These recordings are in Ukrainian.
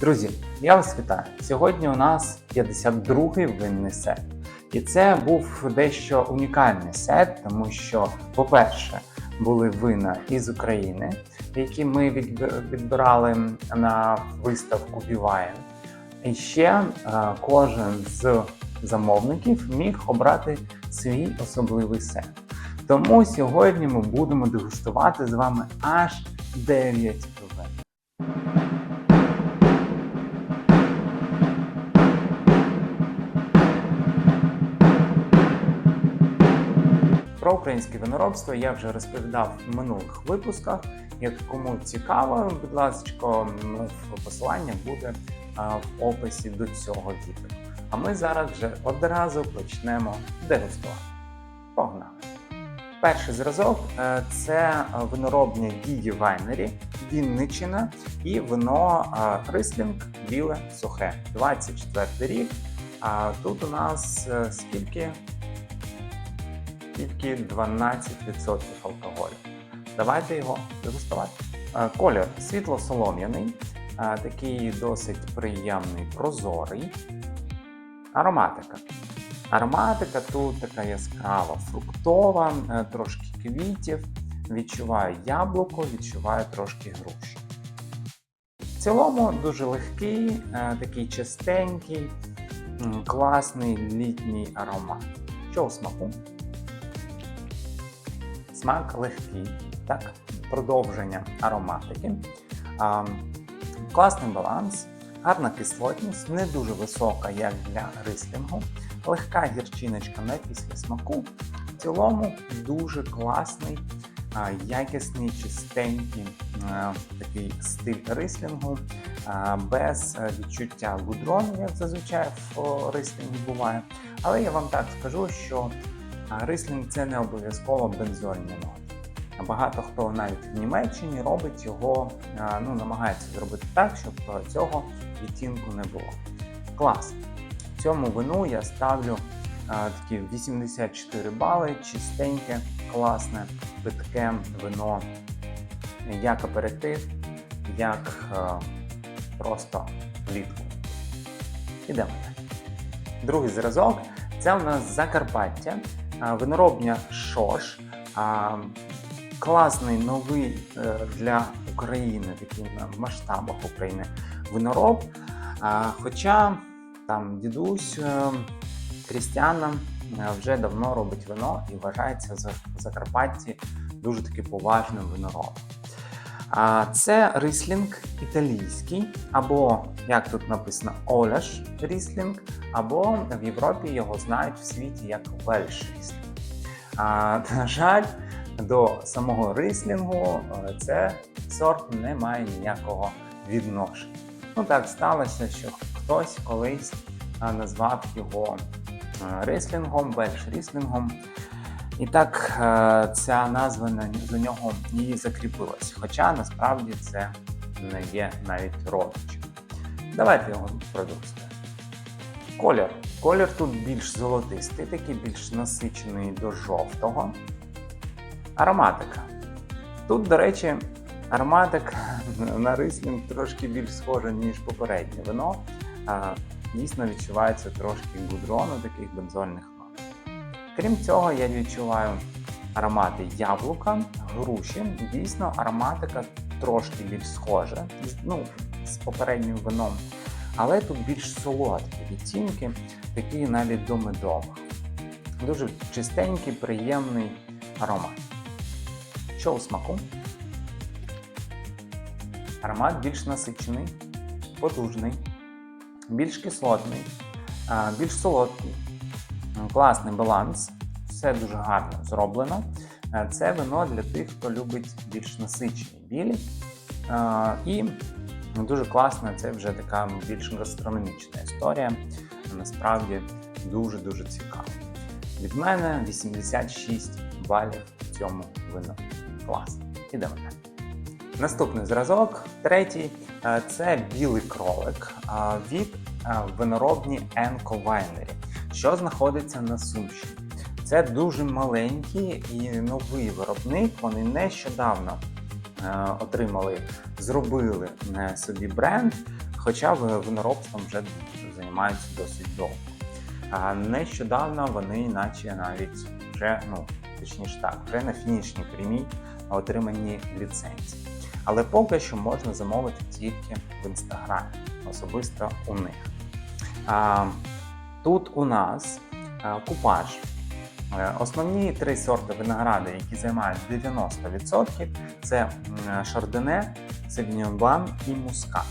Друзі, я вас вітаю. Сьогодні у нас 52-й винний сет. І це був дещо унікальний сет, тому що, по-перше, були вина із України, які ми відбирали на виставку Бівайн. І ще е, кожен з замовників міг обрати свій особливий сет. Тому сьогодні ми будемо дегустувати з вами аж 9 українське виноробство я вже розповідав в минулих випусках. Як кому цікаво, будь ласка, посилання буде в описі до цього відео. А ми зараз вже одразу почнемо дегустувати. Погнали! Перший зразок е, це виноробня Діді Вайнері, Вінниччина і вино Рислінг біле сухе. 24 рік. А тут у нас е, скільки? Тільки 12% алкоголю. Давайте його дегустувати. Е, Колір світло-солом'яний, е, такий досить приємний, прозорий. Ароматика. Ароматика тут така яскрава, фруктова, е, трошки квітів. Відчуваю яблуко, відчуваю трошки груші. В цілому дуже легкий, такий чистенький, класний літній аромат. Що у смаку? Смак легкий, так, продовження ароматики. Класний баланс, гарна кислотність, не дуже висока, як для рислінгу, легка гірчиночка на після смаку. В цілому дуже класний, якісний, чистенький такий стиль рислінгу, без е, відчуття гудрону, як зазвичай в рислінгу буває. Але я вам так скажу, що а рислінг це не обов'язково бензольні ноти. Багато хто навіть в Німеччині робить його, ну намагається зробити так, щоб цього відтінку не було. Клас. Цьому вину я ставлю такі 84 бали, чистеньке, класне, питке вино, як аперитив, як просто влітку. Ідемо далі. Другий зразок це у нас Закарпаття, виноробня Шош. Класний новий е, для України, такий на масштабах України винороб. Хоча там дідусь е, Крістіана е, вже давно робить вино і вважається за- в Закарпатті дуже таки поважним виноробом. Це рислінг італійський, або, як тут написано, Оляш рислінг, або в Європі його знають в світі як Вельш рислінг. На жаль, до самого рислінгу е, це сорт не має ніякого відношення. Ну так сталося, що хтось колись назвав його е, рислінгом, вельш рислінгом. І так е, ця назва на за нього і закріпилась. Хоча насправді це не є навіть родичем. Давайте його продовжимо. Колір. Колір тут більш золотистий, такий більш насичений до жовтого. Ароматика. Тут, до речі, ароматик на рислінг трошки більш схожа, ніж попереднє вино. Дійсно відчувається трошки гудрону, таких бензольних нот. Крім цього, я відчуваю аромати яблука, груші. Дійсно, ароматика трошки більш схожа ну, з попереднім вином. Але тут більш солодкі відтінки, такі навіть до медових. Дуже чистенький, приємний аромат. Що у смаку? Аромат більш насичений, потужний, більш кислотний, більш солодкий. Класний баланс, все дуже гарно зроблено. Е, Це вино для тих, хто любить більш насичені білі. І дуже класно, це вже така більш гастрономічна історія. Насправді дуже-дуже цікаво. Від мене 86 балів в цьому вину. Клас. Ідемо далі. Наступний зразок, третій, е, це білий кролик е, від е, виноробні Енко Вайнері, що знаходиться на Сумщині. Це дуже маленький і новий виробник. Вони нещодавно отримали, зробили е, собі бренд. хоча виноробством вже займаються досить довго. А нещодавно вони, наче навіть вже, ну точніше так, вже на фінішній прямій на отриманні ліцензії. Але поки що можна замовити тільки в інстаграмі, особисто у них. А, тут у нас а, купаж. Е, Основні три сорти винограду, які займають 90%, це шардоне, Севіньон і мускат.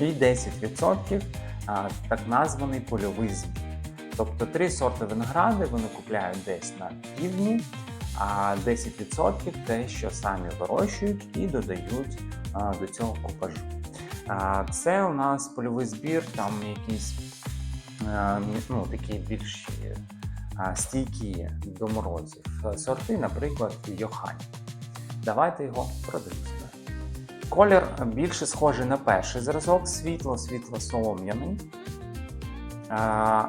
І 10% так названий польовий збір. Тобто три сорти винограду вони купляють десь на півдні, а 10% те, що самі вирощують і додають до цього купажу. Це у нас польовий збір, там якісь е, ну, такі більш стійкі до морозів. Сорти, наприклад, Йохань. Давайте його продивимося. Колір більше схожий на перший зразок, світло, світло солом'яний.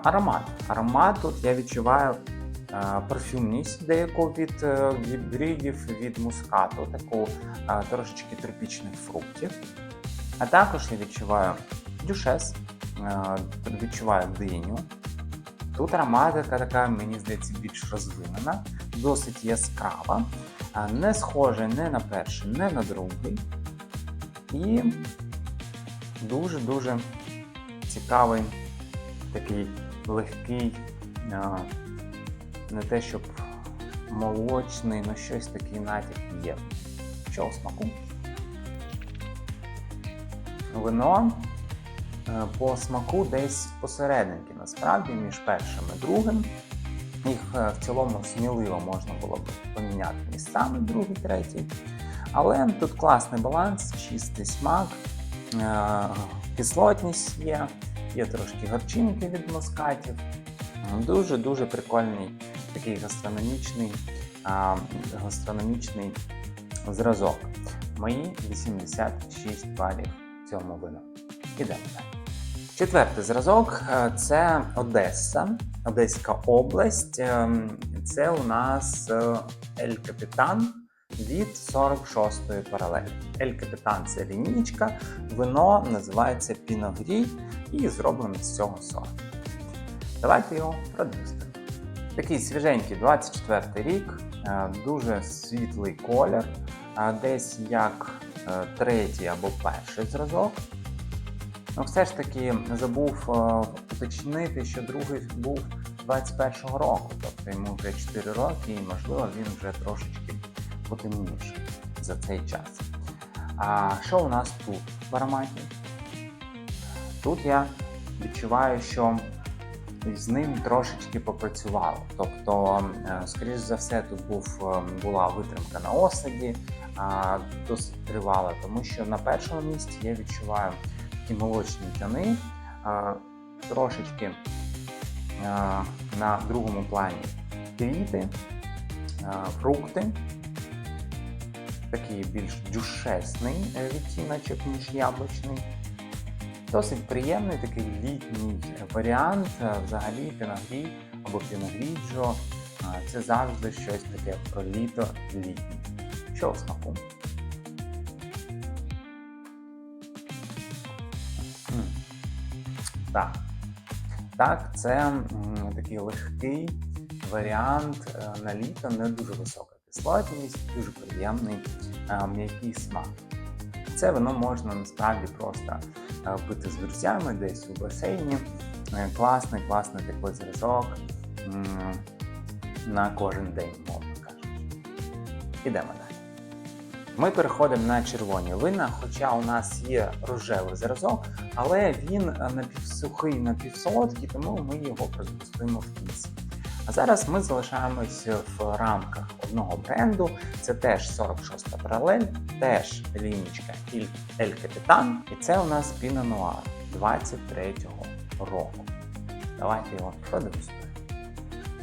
Аромат. Аромат тут я відчуваю парфюмність деяку від е, гібридів, від мускату, таку трошечки тропічних фруктів. А також я відчуваю дюшес, відчуваю диню. Тут ароматика така, мені здається, більш розвинена, досить яскрава, не схожа не на перший, не на другий. І дуже-дуже цікавий, такий легкий, не те, щоб молочний, але щось такий натяк є. Що у смаку? Вино по смаку десь посерединки, насправді, між першим і другим. Їх е, в цілому сміливо можна було б поміняти місцями, другий, третій. Але тут класний баланс, чистий смак, е, кислотність є, є трошки горчинки від мускатів. Дуже-дуже прикольний такий гастрономічний, гастрономічний зразок. Мої 86 балів цьому вину. Ідемо далі. Четвертий зразок е, це Одеса, Одеська область. Ем, Це у нас е, Ель Капітан від 46-ї паралелі. Ель Капітан це лінійка, вино називається Піногрі і зроблено з цього сорту. Давайте його продегустуємо. Такий свіженький 24 рік, е, дуже світлий колір, е, десь як е, третій або перший зразок. Ну, все ж таки забув е, уточнити, що другий був 21-го року, тобто йому вже 4 роки, і можливо він вже трошечки потемніший за цей час. А що у нас тут в ароматі? Тут я відчуваю, що з ним трошечки попрацювали. Тобто, е, скоріш за все, тут був, е, була витримка на осаді, досить тривала, тому що на першому місці я відчуваю такі молочні тяни, трошечки на другому плані квіти, фрукти, такий більш дюшесний е, відтіночок, ніж яблучний. Досить приємний такий літній варіант. Е, Взагалі пінагрі або пінагріджо е, це завжди щось таке про літо літнє. Що у смаку? Так. Так, це такий легкий варіант е, на літо, не дуже висока кислотність, дуже приємний е, м'який смак. Це вино можна насправді просто е, пити з друзями десь у басейні. Класний, класний такий зразок на кожен день, мовно кажучи. Ідемо далі. Ми переходимо на червоні вина, хоча у нас є рожевий зразок, але він е, напівсухий, напівсолодкий, тому ми його продегустуємо в кінці. А зараз ми залишаємось в рамках одного бренду. Це теж 46-та паралель, теж лінічка Ель Капітан. І це у нас Піно Нуар 23-го року. Давайте його продегустуємо.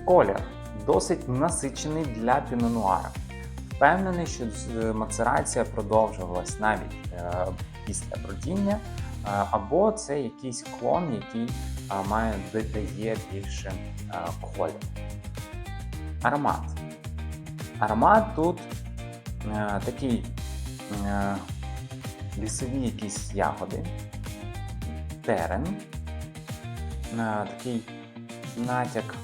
Колір досить насичений для Піно Нуара. Впевнений, що мацерація продовжувалась навіть е, після бродіння, е, або це якийсь клон, який е, має додає більше е, кольору. Аромат. Аромат тут е, такий е, лісові якісь ягоди, терен, е, такий натяк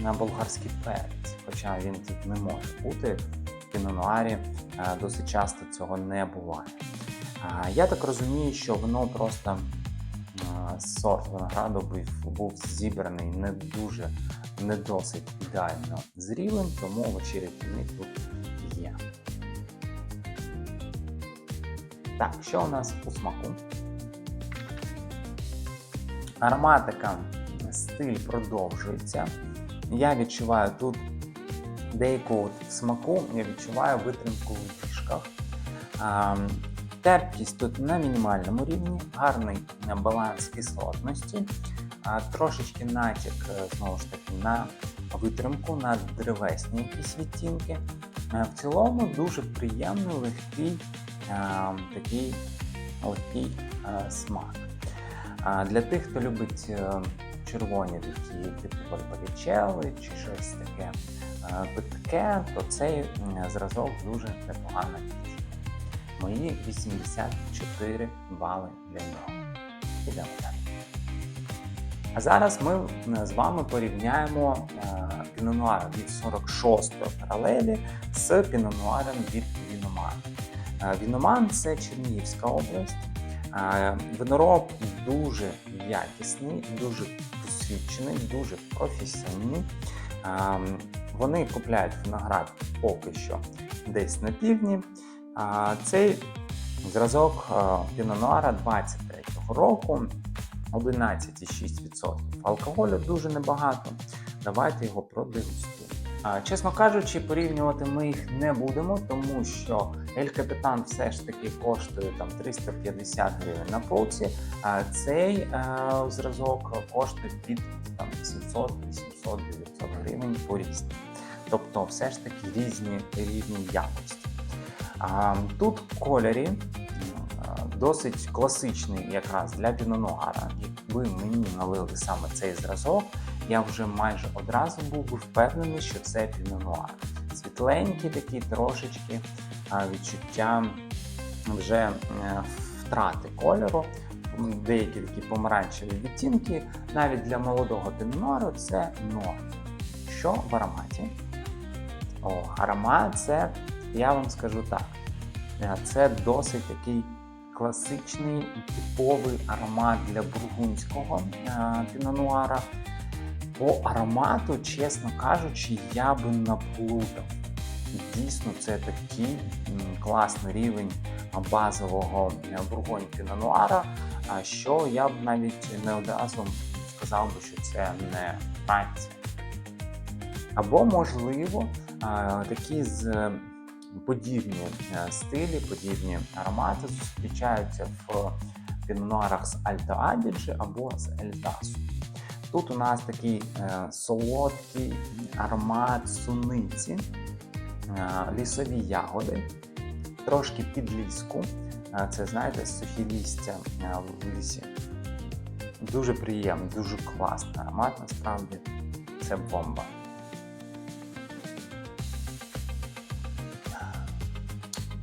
на болгарський перець, хоча він тут не може бути. В пінонуарі е, досить часто цього не буває. Я так розумію, що воно просто сорт винограду був, був зібраний не дуже, не досить ідеально зрілим, тому тіни тут є. Так, що у нас у смаку? Ароматика, стиль продовжується. Я відчуваю тут деяку смаку, я відчуваю витримку в діжках. Терпкість тут на мінімальному рівні, гарний баланс кислотності, трошечки натяк е, знову ж таки на витримку, на древесні якісь відтінки. Е, В цілому дуже приємний, легкий такий легкий смак. Для тих, хто любить е, червоні такі типу бальбарічели чи щось таке е, питке, то цей зразок дуже непогано підійде. Мої 84 бали для нього. Ідемо далі. А зараз ми з вами порівняємо пінонуар від 46-ї паралелі з пінонуаром від Віноман. Е, Віноман це Чернігівська область. Е, Винороб дуже якісний, дуже досвідчений, дуже професійний. Е, Вони купляють виноград поки що десь на півдні. Цей зразок пінонуара 23-го року 11,6%. Алкоголю дуже небагато. Давайте його продегустуємо. Чесно кажучи, порівнювати ми їх не будемо, тому що Ель Капітан все ж таки коштує там 350 гривень на полці, а цей е, зразок коштує від там 700, 800, 900 гривень по різні. Тобто, все ж таки різні рівні якості. Тут в кольорі досить класичний якраз для пінонуара. Якби мені налили саме цей зразок, я вже майже одразу був би впевнений, що це пінонуар. Світленький такий трошечки відчуття вже втрати кольору. Деякі такі помаранчеві відтінки, навіть для молодого пінонуару це норм. Що в ароматі? О, аромат це, я вам скажу так, е, це досить такий класичний типовий аромат для бургундського е, пінонуара. По аромату, чесно кажучи, я би наплутав. Дійсно, це такий класний рівень базового е, бургонь пінонуара, що я б навіть не одразу сказав би, що це не Франція. Або, можливо, такі з подібні е, стилі, подібні аромати зустрічаються в пінонуарах з Альто Адіджі або з Ельзасу. Тут у нас такий е, солодкий аромат суниці, е, лісові ягоди, трошки підліску. Це, знаєте, сухі лістя в лісі. Дуже приємний, дуже класний аромат, насправді це бомба.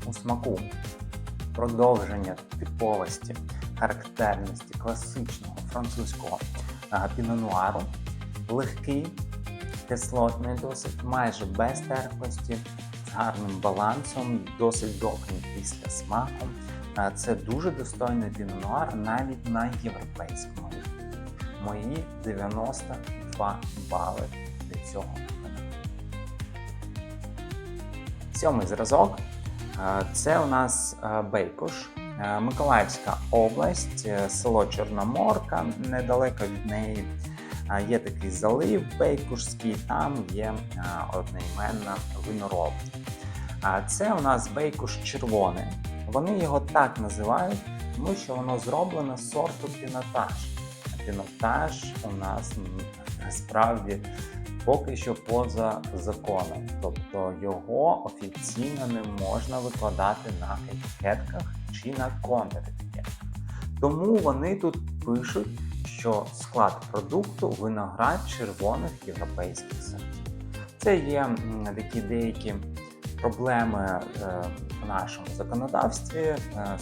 У смаку продовження типовості, характерності класичного французького е, пінонуару, легкий, кислотний досить, майже без терпкості, з гарним балансом, досить довгим після смаком. Е, Це дуже достойний пінонуар навіть на європейському рівні. Мої 92 бали для цього. Сьомий зразок. Це у нас Бейкуш, Миколаївська область, е, село Чорноморка. Недалеко від неї є такий залив Бейкушський, там є одноіменна виноробня. Це у нас Бейкуш червоний. Вони його так називають, тому що воно зроблено з сорту пінотаж. Пінотаж у нас насправді поки що поза законом, тобто його офіційно не можна викладати на етикетках чи на контр-етикетках. Тому вони тут пишуть, що склад продукту виноград червоних європейських сортів. Це є такі деякі проблеми е, в нашому законодавстві. Е,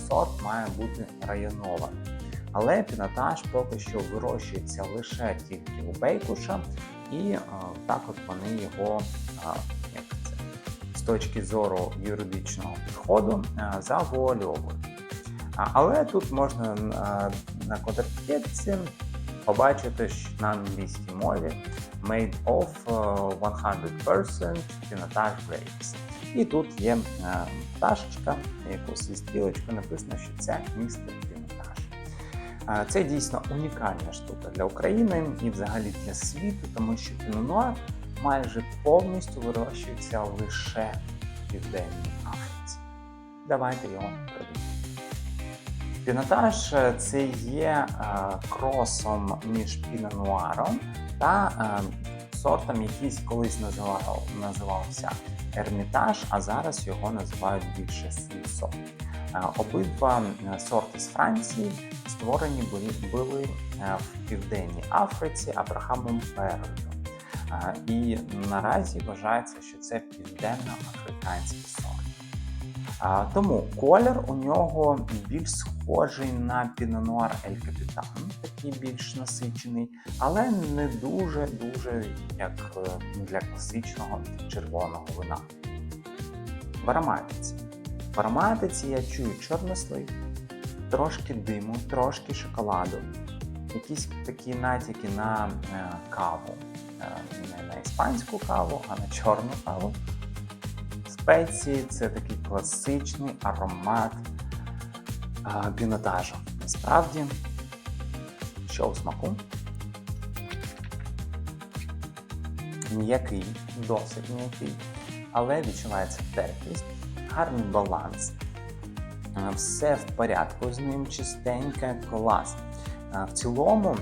Сорт має бути районований. Але пінотаж поки що вирощується лише тільки у бейкуша, і е, так от вони його е, як це, з точки зору юридичного підходу е, завуальовують. Але тут можна на контрактетці побачити що на англійській мові made of е, 100% пінотаж grapes. І тут є пташечка, якусь зі стрілочкою написано, що це містер Це дійсно унікальна штука для України і взагалі для світу, тому що пінонуар майже повністю вирощується лише в Південній Африці. Давайте його придумаємо. Пінотаж е, це є е, кросом між пінонуаром та е, сортом, який колись називав, називався Ермітаж, а зараз його називають більше сільсо. Обидва сорти з Франції створені були, е, в Південній Африці Абрахамом Перою. Е, І наразі вважається, що це південно-африканський сорт. Тому колір у нього більш схожий на пінонуар Ель Капітан, такий більш насичений, але не дуже дуже як е, для класичного червоного вина. В ароматиці. В ароматиці я чую чорнослив, трошки диму, трошки шоколаду, якісь такі натяки на е, каву. Е, Не на іспанську каву, а на чорну каву. Спеції це такий класичний аромат а, пінотажу. Насправді, що у смаку? М'який, досить м'який, але відчувається терпкість, гарний баланс. Все в порядку з ним, чистеньке, клас. В цілому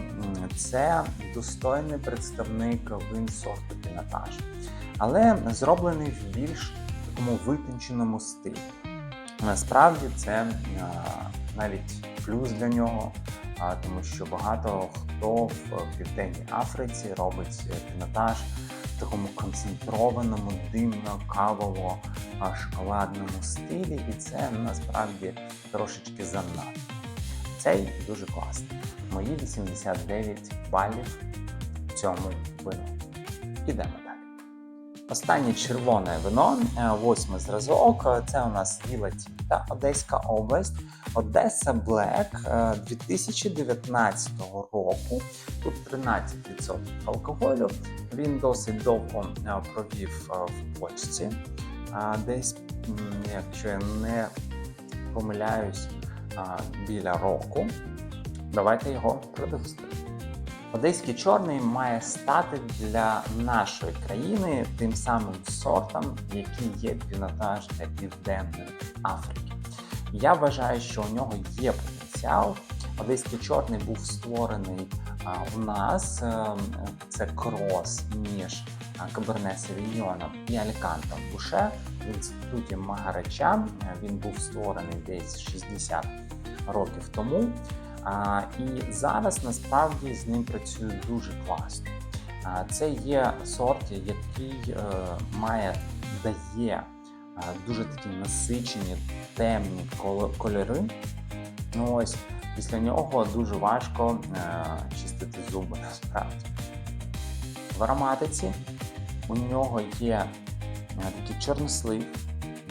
це достойний представник вин сорту пінотаж, але зроблений в більш такому витонченому стилі. Насправді це е, навіть плюс для нього, тому що багато хто в Південній Африці робить пінотаж в такому концентрованому, димно-кавово шоколадному стилі, і це насправді трошечки занадто. Цей дуже класний. Мої 89 балів в цьому вину. Ідемо далі. Останнє червоне вино, е, восьмий зразок. е, Це у нас Віла Тінта, Одеська область, Одеса Блек е, 2019 року. Тут 13% алкоголю. Він досить довго е, провів е, в почці. Десь, якщо я не помиляюсь, біля року. Давайте його продегустуємо. Одеський чорний має стати для нашої країни тим самим сортом, який є пінотаж для Південної Африки. Я вважаю, що у нього є потенціал. Одеський чорний був створений у нас. е, Це крос між Каберне Савіньйоном і Алікантом Буше в інституті Магарача. Е, Він був створений десь 60 років тому. І зараз насправді з ним працює дуже класно. Це є сорт, який е, має дає дуже такі насичені темні кольори. Ну ось після нього дуже важко е, чистити зуби насправді. В ароматиці у нього є е, такий чорнослив,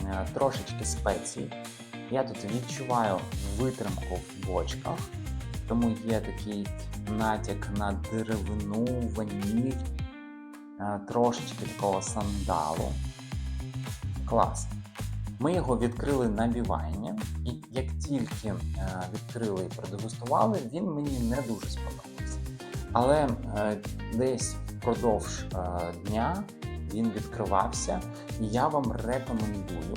е, трошечки спецій. Я тут відчуваю витримку в бочках, тому є такий натяк на деревину, ваніль, трошечки такого сандалу. Клас. Ми його відкрили на бівайні, і як тільки е, відкрили і продегустували, він мені не дуже сподобався. Але е, десь впродовж е, дня він відкривався, і я вам рекомендую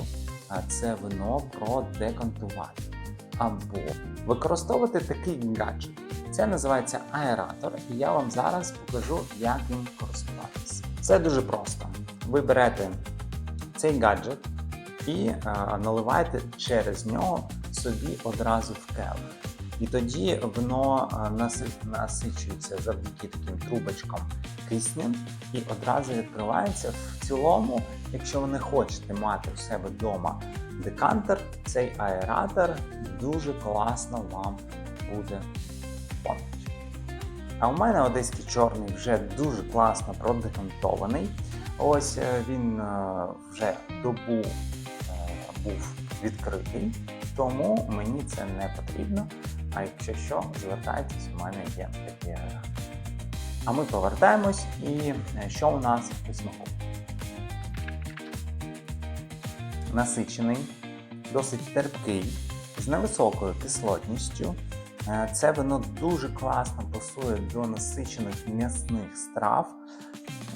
це вино продекантувати. Або використовувати такий гаджет. Це називається аератор, і я вам зараз покажу, як ним користуватися. Це дуже просто. Ви берете цей гаджет і е, наливаєте через нього собі одразу в келих. І тоді воно е, насичується завдяки таким трубочкам киснем і одразу відкривається. В цілому, якщо ви не хочете мати у себе вдома декантер, цей аератор дуже класно вам буде. А у мене одеський чорний вже дуже класно продекантований. Ось е, він вже добу був відкритий, тому мені це не потрібно. А якщо що, звертайтесь, у мене є такі агрегати. А ми повертаємось і е, що у нас у смаку? Насичений, досить терпкий, з невисокою кислотністю. Е, Це вино дуже класно пасує до насичених м'ясних страв.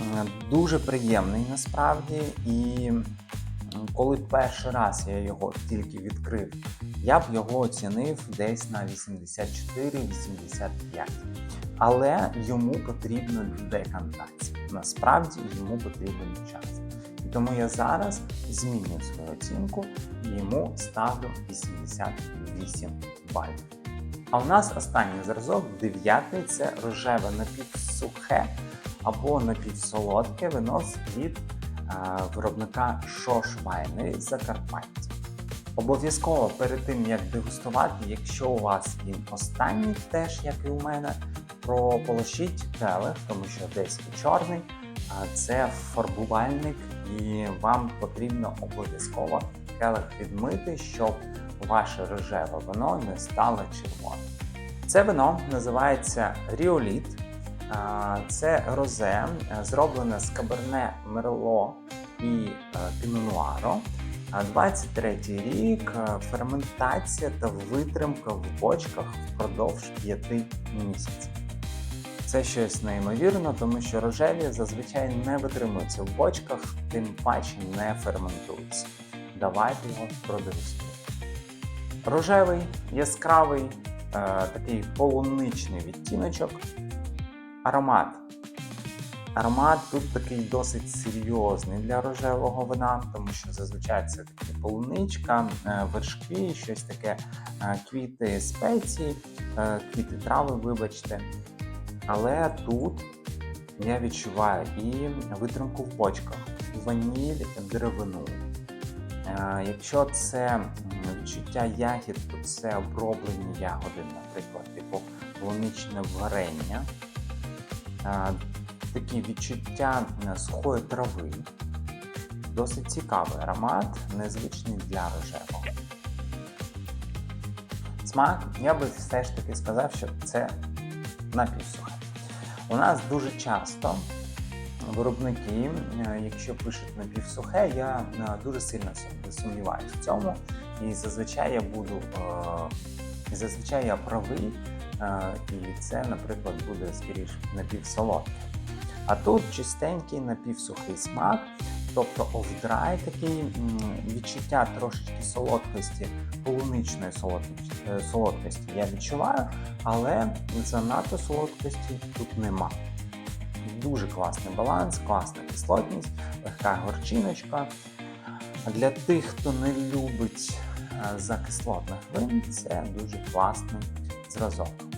Е, Дуже приємний насправді. І коли перший раз я його тільки відкрив, я б його оцінив десь на 84-85. Але йому потрібна декантація. Насправді йому потрібен час. І тому я зараз змінюю свою оцінку і йому ставлю 88 балів. А у нас останній зразок, дев'ятий, це рожеве напівсухе або напівсолодке вино від виробника Шошвайнері з Закарпаття. Обов'язково перед тим як дегустувати, якщо у вас він останній, теж як і у мене, прополощіть келих, тому що десь чорний, це фарбувальник, і вам потрібно обов'язково келих відмити, щоб ваше рожеве вино не стало червоним. Це вино називається Ріоліт. Це розе, е, зроблене з каберне Мерло і Пінонуаро. 23 рік, е, ферментація та витримка в бочках впродовж 5 місяців. Це щось неймовірно, тому що рожеві зазвичай не витримуються в бочках, тим паче не ферментуються. Давайте його продегустуємо. Рожевий, яскравий, е, такий полуничний відтіночок. Аромат. Аромат тут такий досить серйозний для рожевого вина, тому що зазвичай це такі полуничка, е, вершки, щось таке, е, квіти спеції, е, квіти трави, вибачте. Але тут я відчуваю і витримку в бочках, ваніль, деревину. Якщо це відчуття ягід, то це оброблені ягоди, наприклад, типу полуничне варення. Такі відчуття е, сухої трави. Досить цікавий аромат, незвичний для рожевого. Смак, я би все ж таки сказав, що це напівсухе. У нас дуже часто виробники, е, якщо пишуть напівсухе, я е, дуже сильно сум- сумніваюся в цьому. І зазвичай я буду, і зазвичай я правий, і це, наприклад, буде скоріш напівсолодке. А тут чистенький напівсухий смак, тобто офдрай такий відчуття трошечки солодкості, полуничної солодкості, е, я відчуваю, але занадто солодкості тут нема. Дуже класний баланс, класна кислотність, легка горчиночка. Для тих, хто не любить е, закислотних вин, це дуже класний зразок.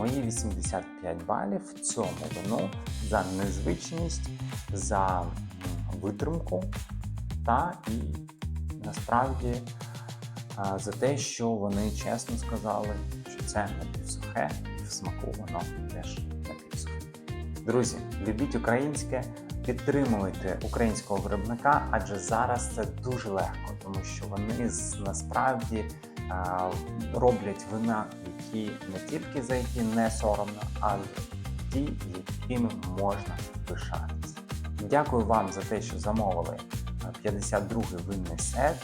Мої 85 балів в цьому вину за незвичність, за витримку та і насправді е, за те, що вони чесно сказали, що це напівсухе, і в смаку воно теж напівсухе. Друзі, любіть українське, підтримуйте українського виробника, адже зараз це дуже легко, тому що вони насправді роблять вина, які не тільки за які не соромно, а ті, якими можна пишатися. Дякую вам за те, що замовили е, 52-й винний сет.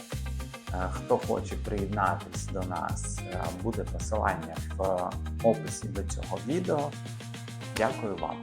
Е, Хто хоче приєднатись до нас, е, буде посилання в описі до цього відео. Дякую вам.